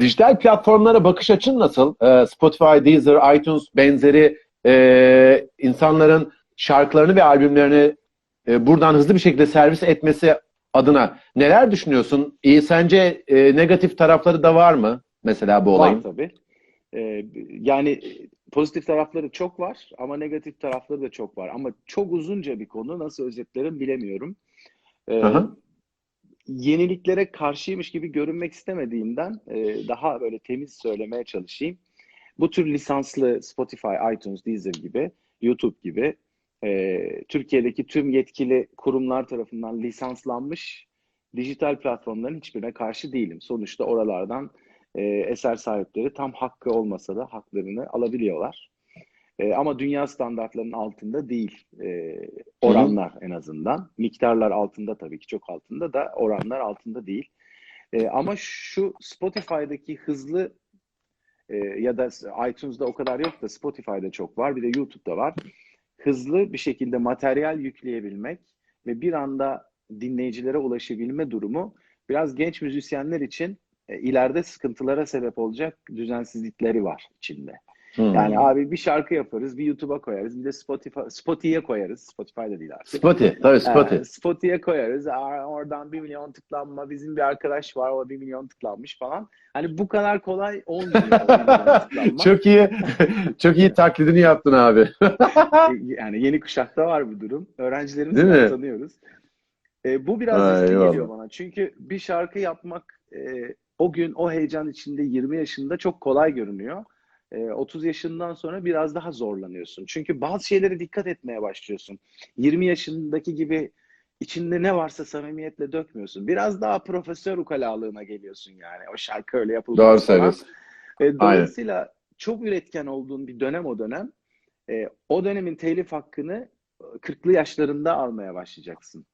Dijital platformlara bakış açın nasıl? Ee, Spotify, Deezer, iTunes benzeri e, insanların şarkılarını ve albümlerini e, buradan hızlı bir şekilde servis etmesi adına neler düşünüyorsun? İyi sence e, negatif tarafları da var mı mesela bu olayın? Var tabii. Ee, yani pozitif tarafları çok var ama negatif tarafları da çok var. Ama çok uzunca bir konu. Nasıl özetlerim bilemiyorum. Ee, Aha. Yeniliklere karşıymış gibi görünmek istemediğimden e, daha böyle temiz söylemeye çalışayım. Bu tür lisanslı Spotify, iTunes, Deezer gibi, YouTube gibi e, Türkiye'deki tüm yetkili kurumlar tarafından lisanslanmış dijital platformların hiçbirine karşı değilim. Sonuçta oralardan e, eser sahipleri tam hakkı olmasa da haklarını alabiliyorlar. E, ama dünya standartlarının altında değil e, oranlar en azından. Miktarlar altında tabii ki çok altında da oranlar altında değil. E, ama şu Spotify'daki hızlı e, ya da iTunes'da o kadar yok da Spotify'da çok var. Bir de YouTube'da var. Hızlı bir şekilde materyal yükleyebilmek ve bir anda dinleyicilere ulaşabilme durumu biraz genç müzisyenler için e, ileride sıkıntılara sebep olacak düzensizlikleri var içinde. Hmm. Yani abi bir şarkı yaparız, bir YouTube'a koyarız, bir de Spotify, Spotify'ye koyarız. Spotify'da değil artık. Spotify, tabii Spotify. Ee, Spotify'ye koyarız. Oradan bir milyon tıklanma. Bizim bir arkadaş var o bir milyon tıklanmış falan. Hani bu kadar kolay olmuyor. Çok iyi, çok iyi taklidini yaptın abi. yani yeni kuşakta var bu durum. Öğrencilerimiz Değil mi? tanıyoruz. Ee, bu biraz Ay, riskli geliyor bana. Çünkü bir şarkı yapmak e, o gün o heyecan içinde 20 yaşında çok kolay görünüyor. E, 30 yaşından sonra biraz daha zorlanıyorsun. Çünkü bazı şeylere dikkat etmeye başlıyorsun. 20 yaşındaki gibi içinde ne varsa samimiyetle dökmüyorsun. Biraz daha profesör ukalalığına geliyorsun yani. O şarkı öyle yapılmaz Doğru söylüyorsun. E, dolayısıyla çok üretken olduğun bir dönem o dönem. E, o dönemin telif hakkını e, 40'lı yaşlarında almaya başlayacaksın.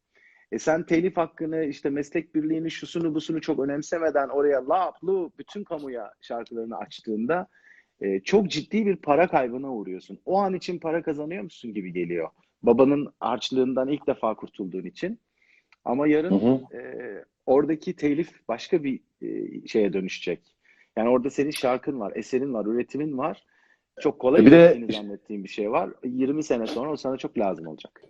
E sen telif hakkını işte meslek birliğini şusunu busunu çok önemsemeden oraya lap lu bütün kamuya şarkılarını açtığında e, çok ciddi bir para kaybına uğruyorsun. O an için para kazanıyor musun gibi geliyor. Babanın harçlığından ilk defa kurtulduğun için. Ama yarın Hı hı. e, oradaki telif başka bir e, şeye dönüşecek. Yani orada senin şarkın var, eserin var, üretimin var. Çok kolay E bir de- zannettiğin bir şey var. 20 sene sonra o sana çok lazım olacak.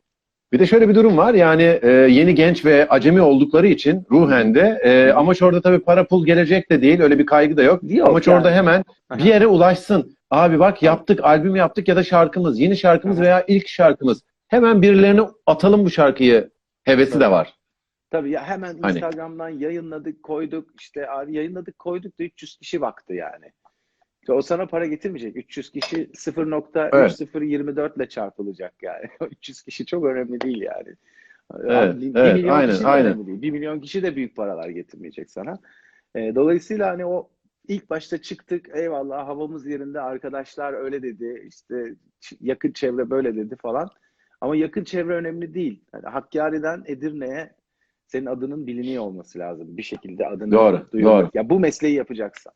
Bir de şöyle bir durum var yani e, yeni genç ve acemi oldukları için ruhen de e, amaç orada tabii para pul gelecek de değil öyle bir kaygı da yok. Yok amaç yani. orada hemen bir yere ulaşsın. Abi bak yaptık albüm yaptık ya da şarkımız yeni şarkımız veya ilk şarkımız. Hemen birilerine atalım bu şarkıyı hevesi de var. Tabii ya hemen Hani- Instagram'dan yayınladık, koyduk. işte abi yayınladık, koyduk da 300 kişi baktı yani. İşte o sana para getirmeyecek. 300 kişi 0.3024 ile çarpılacak yani. 300 kişi çok önemli değil yani. Evet, bir, evet, milyon aynen, kişi de aynen. önemli değil. Bir milyon kişi de büyük paralar getirmeyecek sana. E, dolayısıyla hani o ilk başta çıktık eyvallah havamız yerinde arkadaşlar öyle dedi işte yakın çevre böyle dedi falan. Ama yakın çevre önemli değil. Yani Hakkari'den Edirne'ye senin adının biliniyor olması lazım. Bir şekilde adını Doğru, duyurmak. doğru. Ya bu mesleği yapacaksan.